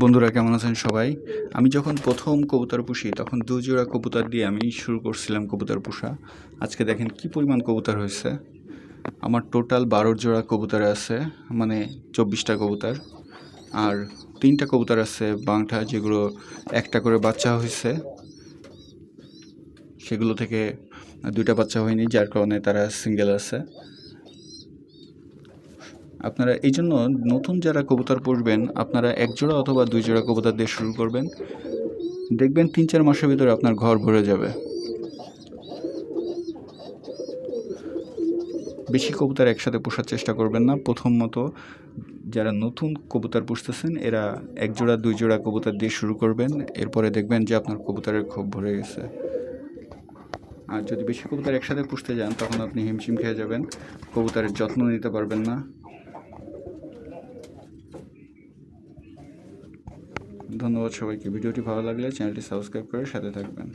বন্ধুরা, কেমন আছেন সবাই? আমি যখন প্রথম কবুতর পুষি, তখন দু জোড়া কবুতর দিয়ে আমি শুরু করছিলাম কবুতর পোষা। আজকে দেখেন কি পরিমাণ কবুতর হয়েছে। আমার টোটাল বারো জোড়া কবুতর আছে মানে চব্বিশটা কবুতর। আর তিনটা কবুতর আছে বাংটা, যেগুলো একটা করে বাচ্চা হয়েছে। সেগুলো থেকে দুইটা বাচ্চা হয়নি, যার কারণে তারা সিঙ্গেল আছে। আপনারা এই জন্য নতুন যারা কবুতর পুষবেন, আপনারা এক জোড়া অথবা দুই জোড়া কবুতর দিয়ে শুরু করবেন। দেখবেন তিন চার মাসের ভিতরে আপনার ঘর ভরে যাবে। বেশি কবুতর একসাথে পোষার চেষ্টা করবেন না। প্রথম মতো যারা নতুন কবুতর পুষতেছেন, এরা এক জোড়া দুই জোড়া কবুতর দিয়ে শুরু করবেন। এরপরে দেখবেন যে আপনার কবুতরের ক্ষোভ ভরে গেছে। আর যদি বেশি কবুতর একসাথে পুষতে যান, তখন আপনি হিমশিম খেয়ে যাবেন। কবুতরের যত্ন নিতে পারবেন না। ধন্যবাদ সবাইকে। ভিডিওটি ভালো লাগলে চ্যানেলটি সাবস্ক্রাইব করে সাথে থাকবেন।